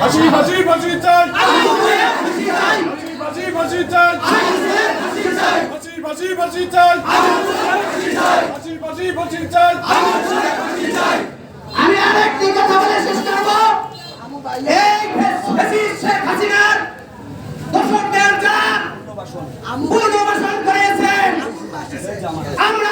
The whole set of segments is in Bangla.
ফাঁসি ফাঁসি ফাঁসি চাই। ফাঁসি ফাঁসি ফাঁসি চাই। ফাঁসি ফাঁসি ফাঁসি চাই। ফাঁসি ফাঁসি ফাঁসি চাই। আমি আরেকটি কথা বলে শেষ করব। এই ফেসিস শেখ হাসিনার দর্শকদের যারা আমরা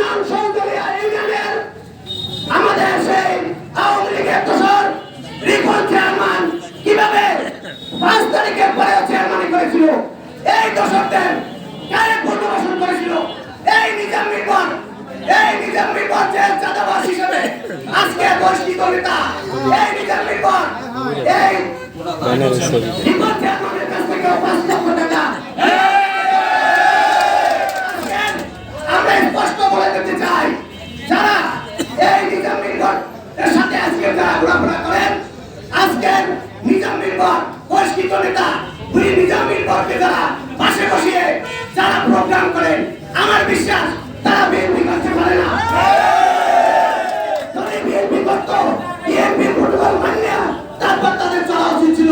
নাম সৌন্দর্য ইউনিয়নের আমাদের সেই আওয়ামী লীগের দোষর রিপন চেয়ারম্যান কীভাবে পাঁচ তারিখে পরে চেয়ারম্যান করেছিল? এই দোষকদের কারে পুনর্বাসন করেছিল? এই নিজাম নির্ভর এই নিজাম নির্ভর জেল চাঁদাবাস হিসেবে আজকে বৈষ্ণিক নেতা এই নিজাম নির্ভর এই রিপন চেয়ারম্যানের কাছ থেকে পাঁচ লক্ষ করতেন নিজাম নির্ভর পরিষ্কৃত নেতা দুই নিজাম নির্ভরকে যারা পাশে বসিয়ে যারা প্রোগ্রাম করেন, আমার বিশ্বাস তারা বিএনপি করতে পারে না। যদি বিএনপি করতো বিএনপি ফুটবল মান্য তারপর তাদের চলা উচিত ছিল।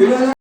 교회는